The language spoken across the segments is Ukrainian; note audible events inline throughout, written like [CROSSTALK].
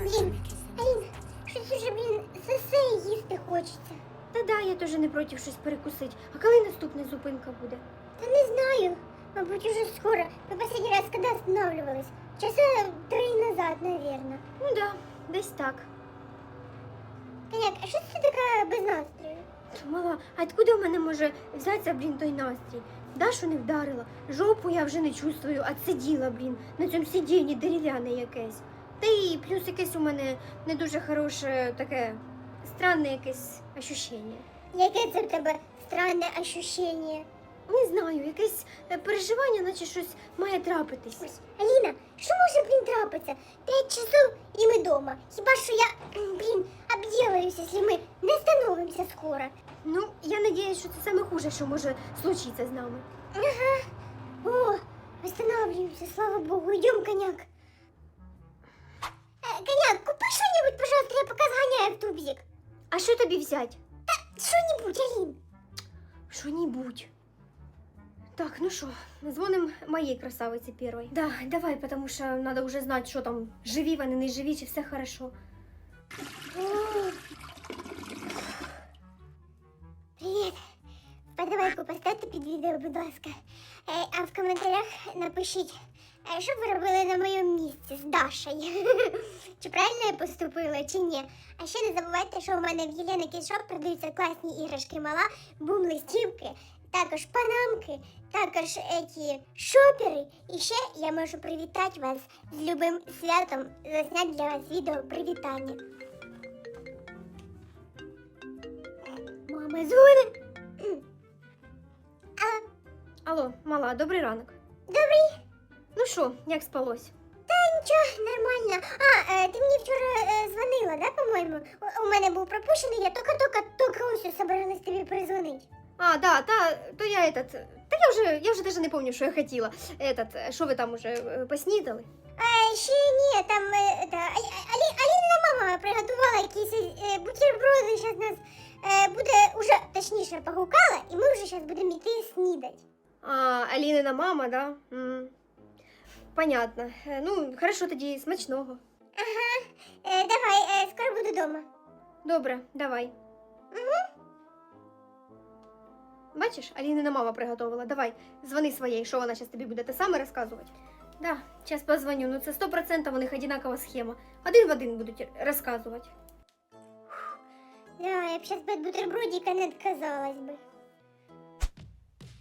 Блін, me kissing. Алін, щось уже, блін, сесе їсти хочеться. Та да, я теж не проти щось перекусити. А коли наступна зупинка буде? Та не знаю. Мабуть, уже скоро. Мы последний раз когда останавливались? Часа три назад, наверное. Ну да, десь так. Коняк, а що це така без настрою? Мала, а откуда в мене може взятися, блін, той настрій? Дашу не вдарила, жопу я вже не чувствую, а сиділа, блін, на цьому сидінні дерев'яне якесь. Та і плюс якесь у мене не дуже хороше таке странне якесь ощущення. Яке це в тебе странне ощущення? Не знаю, якесь е, переживання, наче щось має трапитись. Ось, Аліна, що може, блін, трапитися? П'ять часов і ми дома. Хіба що я, блін, обділаюся, якщо ми не становимося скоро. Ну, я надіюсь, що це саме хуже, що може случитися з нами. Ага. О, останавливаемся, слава богу. Идем, коняк. Э, коняк, купи что-нибудь, пожалуйста, я пока сгоняю в тубзик. А що тобі взять? Что-нибудь, Алин. Що-нибудь. Так, ну що, дзвоним моїй красавиці першій. Да, давай, потому що треба вже знати, що там, живі вони, не живі, чи все хорошо. Привіт. Подавайку поставте під відео, будь ласка. Е, а в коментарях напишіть, е, що ви робили на моєму місці з Дашею. [LAUGHS] чи правильно я поступила, чи ні. А ще не забувайте, що у мене в Єлена Кішоп продаються класні іграшки мала, бум-листівки, також панамки, також еті шопери. І ще я можу привітати вас з любим святом, засняти для вас відео привітання. Мама дзвонить. Алло, Алло, мала, добрий ранок. добрий. Ну що, як спалось? Та нічого, нормально. А, е, ти мені вчора е, дзвонила, да, по-моєму? У, у мене був пропущений, я тільки ось собиралась тобі перезвонити. А, да, та, то я этот. Та я вже, я вже даже не пам'ятаю, що я хотіла. Этот, що ви там уже е, поснідали? А ще ні, там е, та, А- А- Алі, Аліна мама приготувала якісь е, бутерброди, зараз нас е, буде уже, точніше, погукала, і ми вже зараз будемо йти снідати. А, Алінина мама, да? М. Понятно. Е, Ну, хорошо тоді, смачного. Ага, е, давай, е, скоро буду вдома. Добре, давай. Угу. Бачиш, Алінина мама приготувала. Давай, дзвони своєї, що вона зараз тобі буде те саме розказувати. Да, зараз позвоню. Ну це 100% у них одинакова схема. Один в один будуть розказувати. Да, я б сейчас бы от бутербродика не отказалась бы.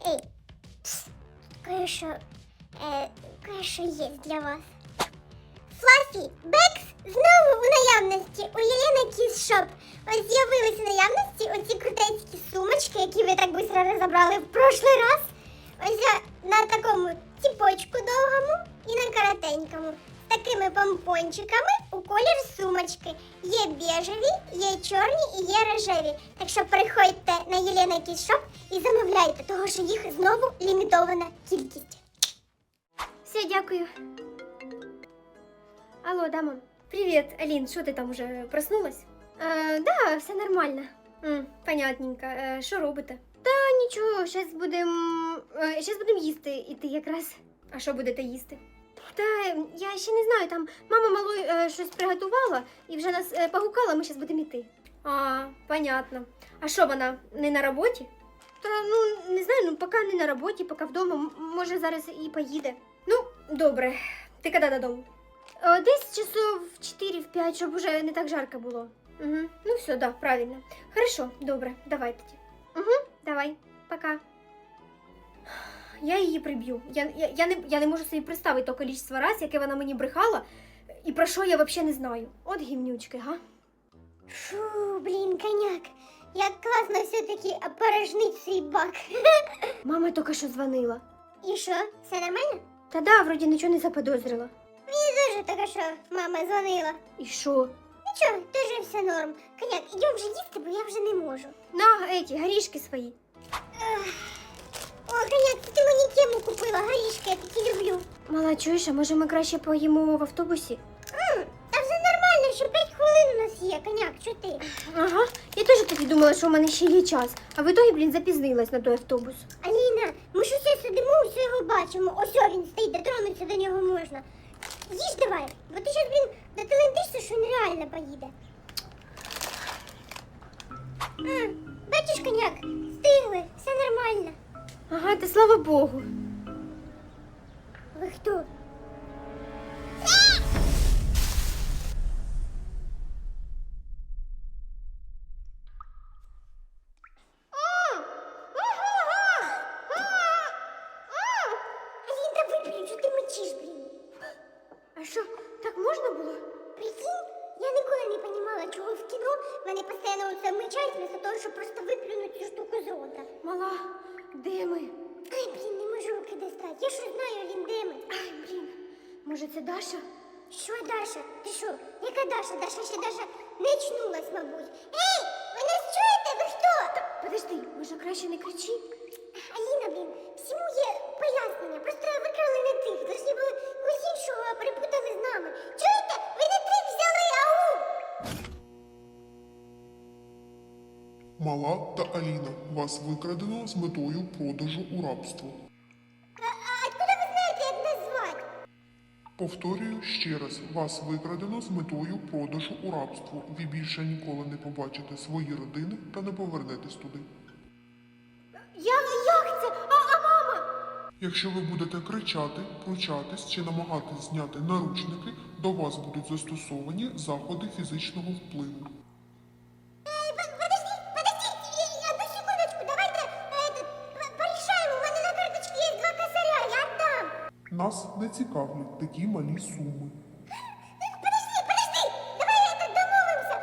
Эй, пс, кое-что, э, кое-что есть для вас. Флаффі, Бекс знову у наявності у Єлени Кіс Шоп. Ось з'явилися в наявності оці крутецькі сумочки, які ви так швидко розібрали в прошлий раз. Ось я на такому ціпочку довгому і на коротенькому. Такими помпончиками у колір сумочки. Є біжеві, є чорні і є рожеві. Так що приходьте на Єлена Кіс Шоп і замовляйте, того що їх знову лімітована кількість. Все, дякую. Алло, да, мам. Привет, Алин, що ти там уже проснулась? Е, да, все нормально. М, понятненько. Е, що робите? Та нічого, зараз будемо. Зараз будемо їсти іти якраз. А що будете їсти? Та е, я ще не знаю, там мама малой е, щось приготувала і вже нас е, погукала, ми зараз будемо йти. А, понятно. А що вона не на роботі? Та ну не знаю, ну поки не на роботі, поки вдома. М- Може зараз і поїде. Ну, добре. Ти коли додому? Е, Десь часов в 4-5, щоб уже не так жарко було. Угу. Ну все, да, правильно. Хорошо, добре, давай тоді. Угу, давай, пока. Я її приб'ю. Я, я, я, не, я не можу собі представити то кількість раз, яке вона мені брехала, і про що я взагалі не знаю. От гімнючки, га? Фу, блін, коняк. Як класно все-таки опорожнить свій бак. [LAUGHS] Мама тільки що дзвонила. І що, все нормально? Та да, вроді нічого не заподозрила. Мені дуже таке, що мама дзвонила. І що? Нічого, теж все норм. Коняк, ідемо вже їсти, бо я вже не можу. На, еті, горішки свої. О, коняк, це ти мені тему купила, горішки, я такі люблю. Мала, чуєш, а може ми краще поїмо в автобусі? М, Та все нормально, ще 5 хвилин у нас є, коняк, що ти? Ага, я теж тоді думала, що у мене ще є час, а в ітогі, блін, запізнилась на той автобус. Аліна, ми ж усе сидимо, усе його бачимо. Ось о, він стоїть, дотронутися до нього можна. їж давай, бо ти зараз, блін, доталентишся, що нереально поїде. А, бачиш, коняк. Ага, та слава Богу. Ви хто? Не розуміла, чого в кіно мене постійно оце мичать, вместо того, щоб просто виплюнути цю штуку з рота. Мала, де ми? Ай, блін, не можу руки достати. Я що знаю, Алін, де ми? Ай, блін. Може, це Даша? Що, Даша? Ти що? Яка Даша? Даша ще даже не чнулась, мабуть. Ей, ви нас чуєте? Ви хто? Подожди, може краще не кричи? Аліна, блін, всьому є пояснення. Просто викрали не тих. Должні були Мала та Аліна, вас викрадено з метою продажу у рабство. А, а откуда ви знаєте, як нас звати? Повторюю ще раз, вас викрадено з метою продажу у рабство. Ви більше ніколи не побачите свої родини та не повернетесь туди. Як, як це? А, а мама? Якщо ви будете кричати, пручатись чи намагатись зняти наручники, до вас будуть застосовані заходи фізичного впливу. Нас не цікавлять такі малі суми. Подожди, подожди, давай это домовимося.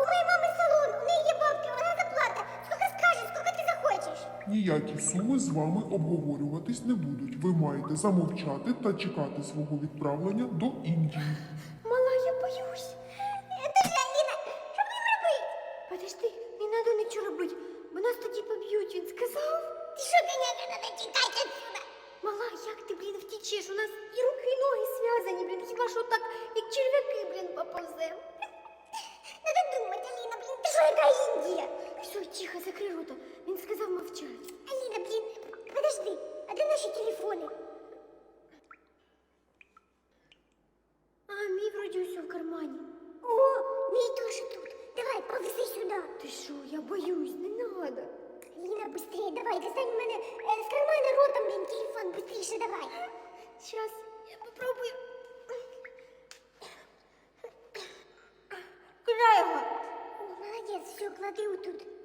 У моєї мами салон, у неї є бабки, вона заплата. Сколько скажеш, сколько ти захочеш. Ніякі суми з вами обговорюватись не будуть. Ви маєте замовчати та чекати свого відправлення до Індії. Закрий рота. Він сказав мовчати. Аліна, блін, подожди, а де наші телефони? А, мій вроді усе в кармані. О, мій теж тут. Давай, повези сюди. Ти що, я боюсь, не надо. Аліна, быстрее, давай, достань мене е, з кармана ротом, блін, телефон, быстріше давай. Сейчас, я попробую. Куда його? О, молодець, все, клади отут.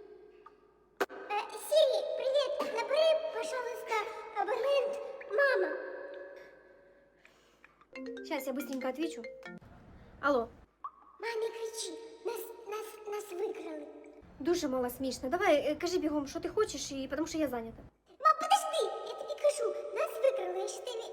Сейчас я быстренько отвечу. Алло, Мамі кричи, нас, нас, нас викрали. дуже мало смішно. Давай, е, кажи бігом, що ти хочеш, і тому що я зайнята. Мам, подожди, я тобі кажу, нас викрали, я ще тобі [COUGHS]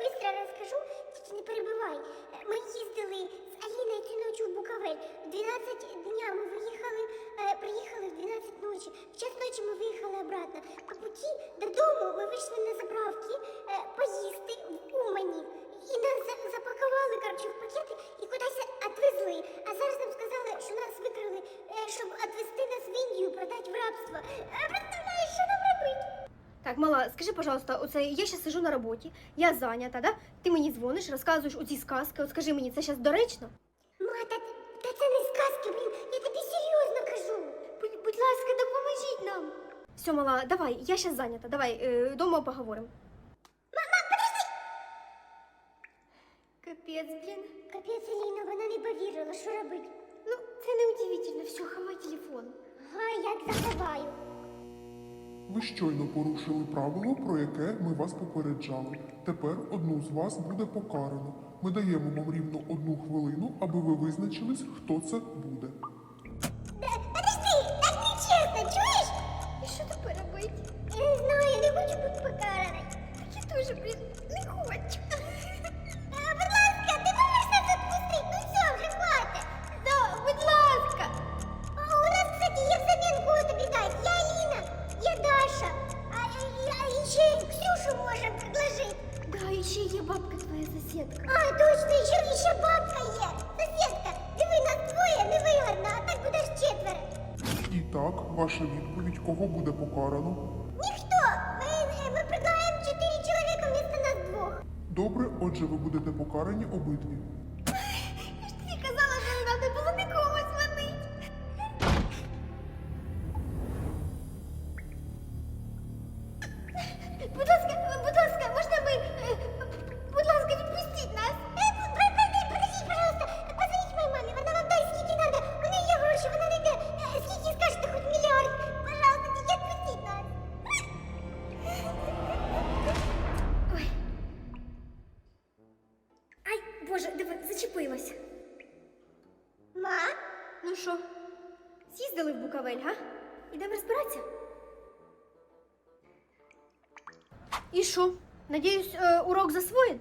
быстро розкажу, тільки не перебивай. Е, Ми їздили з Аліною цю ночі в Буковель. В 12 дня ми виїхали, е, приїхали в 12 ночі. В час ночі ми виїхали обратно. По путі додому ми вийшли на заправки е, поїсти в Умані. І нас запакували, коротше, в пакети і кудись відвезли. А зараз нам сказали, що нас викрали, е, щоб відвезти нас в Індію, продати в рабство. Е, Представляєш, що нам робити? Так, мала, скажи, пожалуйста, оце я зараз сижу на роботі, я зайнята, да? Ти мені дзвониш, розказуєш оці сказки. От скажи мені, це зараз доречно? Ма, та, та це не сказки, блін, я тобі серйозно кажу. Будь, будь ласка, допоможіть нам. Все, мала, давай, я зараз зайнята. Давай, е, дома поговоримо. Мама, подожди! Капець, блін. Капець, Аліна, вона не повірила, що робить. Ну, це не удивительно, все, хавай телефон. Ага, як заховаю. Ви щойно порушили правило, про яке ми вас попереджали. Тепер одну з вас буде покарано. Ми даємо вам рівно одну хвилину, аби ви визначились, хто це буде. Е, Подожди, так не чесно, чуєш? І що тепер робити? Я не знаю, я не хочу бути покараною. Так я теж, блін, кого буде покарано? Ніхто. Ми, ми предлагаємо чотири чоловіка вместо нас двох. Добре, отже, ви будете покарані обидві. Що? Надіюсь, е, урок засвоєн?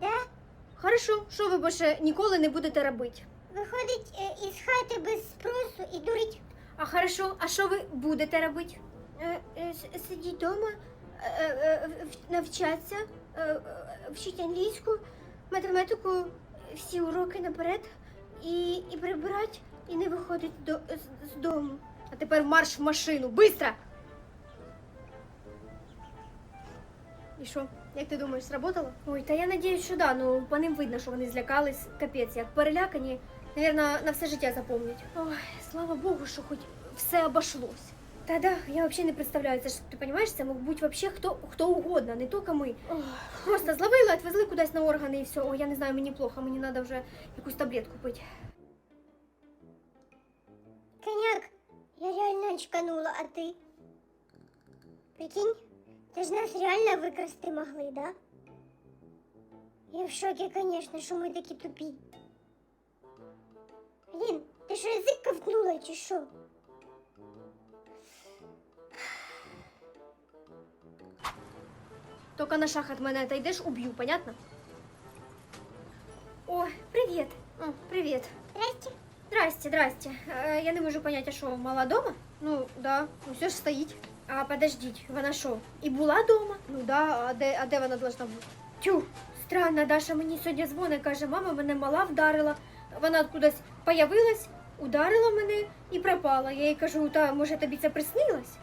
Да? Хорошо, що ви більше ніколи не будете робити? Виходить е, із хати без спросу і дурить. А хорошо, а що ви будете робити? Е, Сидіть вдома, навчатися, вчити англійську, математику, всі уроки наперед і, і прибирати, і не виходити до, з, з дому. А тепер марш в машину, быстро! І що, як ти думаєш, сработало? Ой, та я надіюсь, що да, ну по ним видно, що вони злякались, капець, як перелякані. Наверное, на все життя запомнять. Ой, слава Богу, що хоч все обошлось. Та да, я вообще не представляю, це ж ти розумієш, це мог бути вообще хто, хто угодно, не тільки ми. Ох, просто зловили, отвезли кудись на органи і все. О, я не знаю, мені плохо, мені треба вже якусь таблетку пити. Коняк, я реально очканула, а ти? Прикинь, ти ж нас реально викрасти могли, да? Я в шокі, конечно, що ми такі тупі. Блін, ти що язик ковтнула чи що? Тільки на шаг від мене отойдеш, уб'ю, понятно? О, привіт. О, привіт. Здрасте. Здрасте, здрасте. Е, я не можу понять, а що, мала дома? Ну, да, ну все ж стоїть. А подождіть, вона що, і була дома? Ну да, а де, а де вона должна бути? Тю, странно, Даша мені сьогодні дзвонить, каже, мама мене мала вдарила. Вона кудись появилась, ударила мене і пропала. Я їй кажу, та може тобі це приснилось?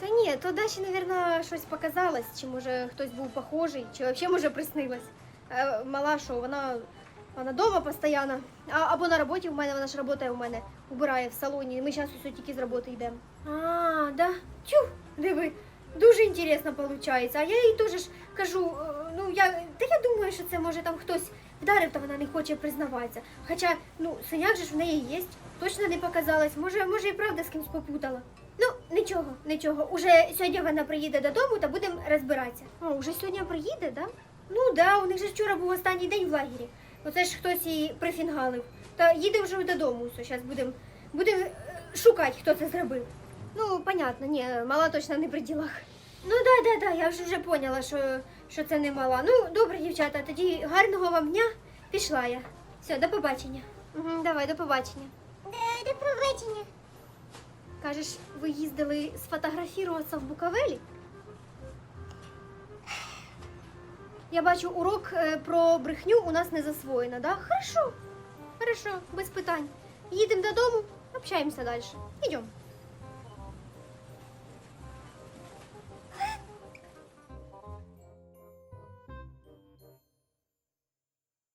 Та ні, то Даші, мабуть, щось показалось, чи може хтось був похожий, чи взагалі може приснилось. Е, мала що, вона вона дома постійно. А, або на роботі в мене, вона ж працює у мене, убирає в салоні. Ми зараз усе тільки з роботи йдемо. А, да. Тю, диви, дуже інтересно виходить. А я їй теж ж кажу, е, ну я. Та я думаю, що це може там хтось вдарив, та вона не хоче признаватися. Хоча, ну, синяк же ж в неї є. Точно не показалось. Може, може, і правда з кимось попутала. Ну, нічого, нічого. Уже сьогодні вона приїде додому та будемо розбиратися. О, уже сьогодні приїде, да? Ну да, у них же вчора був останній день в лагері. Оце ж хтось її прифінгалив. Та їде вже додому. Зараз будемо будем шукати, хто це зробив. Ну, понятно, ні, мала точно не при ділах. Ну да, да, да, я вже вже поняла, що, що це не мала. Ну, добре, дівчата, тоді гарного вам дня. Пішла я. Все, до побачення. Угу, давай, до побачення. До, до побачення. Кажеш, ви їздили сфотографуватися в Буковелі? Я бачу, урок е, про брехню у нас не засвоєно, да? Хорошо, хорошо, без питань. Їдемо додому, общаємося далі. Ідемо.